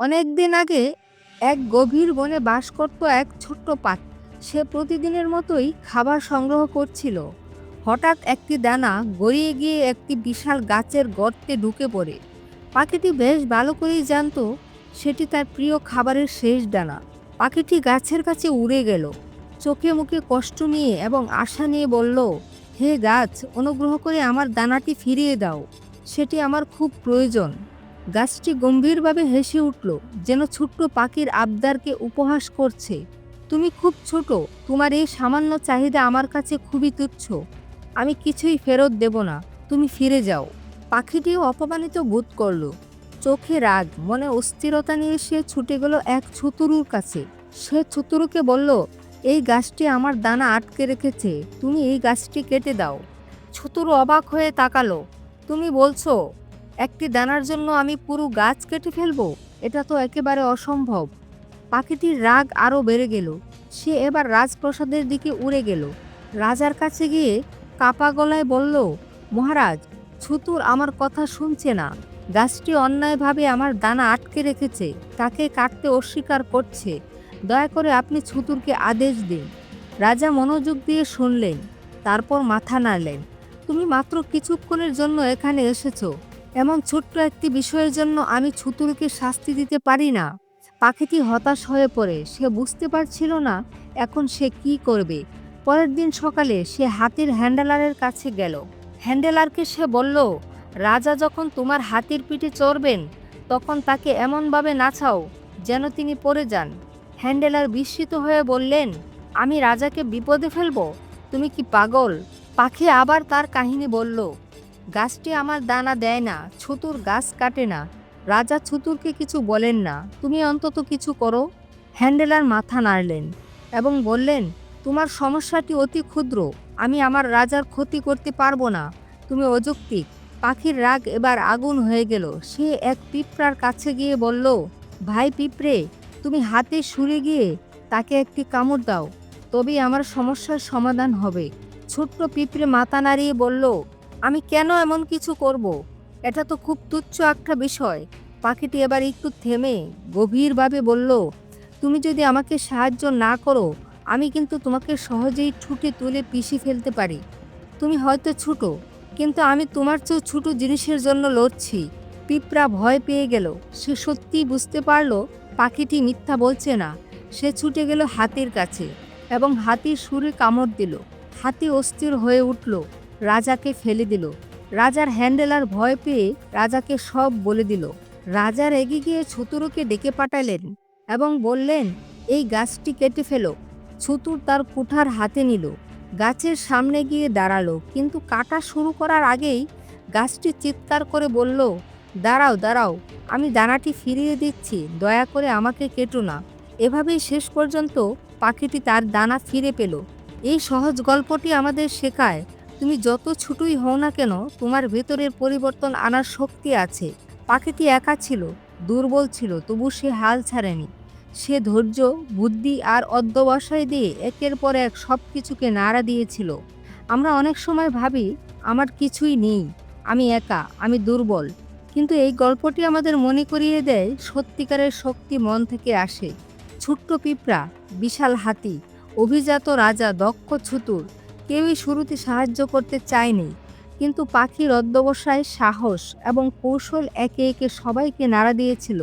অনেক দিন আগে এক গভীর বনে বাস করত এক ছোট্ট পাখি সে প্রতিদিনের মতোই খাবার সংগ্রহ করছিল। হঠাৎ একটি দানা গড়িয়ে গিয়ে একটি বিশাল গাছের গর্তে ঢুকে পড়ে। পাখিটি বেশ ভালো করেই জানতো সেটি তার প্রিয় খাবারের শেষ দানা পাখিটি গাছের কাছে উড়ে গেল। চোখে মুখে কষ্ট নিয়ে এবং আশা নিয়ে বলল, হে গাছ, অনুগ্রহ করে আমার দানাটি ফিরিয়ে দাও। সেটি আমার খুব প্রয়োজন। গাছটি গম্ভীরভাবে হেসে উঠল, যেন ছোট্ট পাখির আবদারকে উপহাস করছে। তুমি খুব ছোট, তোমার এই সামান্য চাহিদা আমার কাছে খুবই তুচ্ছ। আমি কিছুই ফেরত দেব না, তুমি ফিরে যাও। পাখিটিও অপমানিত বোধ করল। চোখে রাগ, মনে অস্থিরতা নিয়ে সে ছুটে গেল এক ছুতুরুর কাছে। সে ছুতুরুকে বলল, এই গাছটি আমার দানা আটকে রেখেছে, তুমি এই গাছটি কেটে দাও। ছুতুরু অবাক হয়ে তাকালো, তুমি বলছো একটি দানার জন্য আমি পুরো গাছ কেটে ফেলব? এটা তো একেবারে অসম্ভব। পাখিটির রাগ আরও বেড়ে গেল। সে এবার রাজপ্রসাদের দিকে উড়ে গেল। রাজার কাছে গিয়ে কাপা গলায় বলল, মহারাজ, ছুতুর আমার কথা শুনছে না। গাছটি অন্যায়ভাবে আমার দানা আটকে রেখেছে। তাকে কাটতে অস্বীকার করছে। দয়া করে আপনি ছুতুরকে আদেশ দিন। রাজা মনোযোগ দিয়ে শুনলেন, তারপর মাথা নাড়লেন, তুমি মাত্র কিছুক্ষণের জন্য এখানে এসেছ। এমন ছোট্ট একটি বিষয়ের জন্য আমি ছুতুরকে শাস্তি দিতে পারি না। পাখিটি হতাশ হয়ে পড়ে। সে বুঝতে পারছিল না এখন সে কি করবে। পরের দিন সকালে সে হাতির হ্যান্ডেলারের কাছে গেল। হ্যান্ডেলারকে সে বলল, রাজা যখন তোমার হাতির পিঠে চড়বেন, তখন তাকে এমনভাবে নাচাও যেন তিনি পড়ে যান। হ্যান্ডেলার বিস্মিত হয়ে বললেন, আমি রাজাকে বিপদে ফেলব? তুমি কি পাগল? পাখি আবার তার কাহিনী বলল গাছটি আমার দানা দেয় না, ছুতুর গাছ কাটে না। রাজা ছুতুরকে কিছু বলেন না। তুমি অন্তত কিছু করো। হ্যান্ডেলার মাথা নাড়লেন এবং বললেন, তোমার সমস্যাটি অতি ক্ষুদ্র। আমি আমার রাজার ক্ষতি করতে পারব না। তুমি অযৌক্তিক। পাখির রাগ এবার আগুন হয়ে গেল। সে এক পিঁপড়ার কাছে গিয়ে বলল, ভাই পিঁপড়ে, তুমি হাতে সুরে গিয়ে তাকে একটি কামড় দাও। তবেই আমার সমস্যার সমাধান হবে। ছোট্ট পিঁপড়ে মাথা নাড়িয়ে বলল আমি কেন এমন কিছু করব? এটা তো খুব তুচ্ছ একটা বিষয়। পাখিটি এবার একটু থেমে গভীরভাবে বলল, তুমি যদি আমাকে সাহায্য না করো, আমি কিন্তু তোমাকে সহজেই ছুটে তুলে পিষে ফেলতে পারি। তুমি হয়তো ছোট, কিন্তু আমি তোমার চেয়েও ছোট জিনিসের জন্য লড়ছি। পিঁপড়া ভয় পেয়ে গেল। সে সত্যিই বুঝতে পারল, পাখিটি মিথ্যা বলছে না। সে ছুটে গেল হাতির কাছে এবং হাতির সুরে কামড় দিল। হাতি অস্থির হয়ে উঠল। রাজাকে ফেলে দিল। রাজার হ্যান্ডেলার ভয় পেয়ে রাজাকে সব বলে দিল। রাজা রেগে গিয়ে ছুতুরুকে ডেকে পাঠালেন এবং বললেন, এই গাছটি কেটে ফেলো। ছুতুর তার কুঠার হাতে নিল। গাছের সামনে গিয়ে দাঁড়াল, কিন্তু কাটা শুরু করার আগেই গাছটি চিৎকার করে বলল, দাঁড়াও দাঁড়াও, আমি দানাটি ফিরিয়ে দিচ্ছি, দয়া করে আমাকে কেটো না। এভাবেই শেষ পর্যন্ত পাখিটি তার দানা ফিরে পেল। এই সহজ গল্পটি আমাদের শেখায় তুমি যত ছোটই হও না কেন, তোমার ভেতরের পরিবর্তন আনার শক্তি আছে। পাখিটি একা ছিল, দুর্বল ছিল, তবু সে হাল ছাড়েনি। সে ধৈর্য, বুদ্ধি আর অধ্যবসায় দিয়ে একের পর এক সব কিছুকে নাড়া দিয়েছিল। আমরা অনেক সময় ভাবি, আমার কিছুই নেই, আমি একা, আমি দুর্বল। কিন্তু এই গল্পটি আমাদের মনে করিয়ে দেয়, সত্যিকারের শক্তি মন থেকে আসে। ছোট্ট পিঁপড়া, বিশাল হাতি, অভিজাত রাজা দক্ষ ছুতুর কেউই শুরুতে সাহায্য করতে চায়নি, কিন্তু পাখির অধ্যবসায় সাহস এবং কৌশল একে একে সবাইকে নাড়া দিয়েছিল।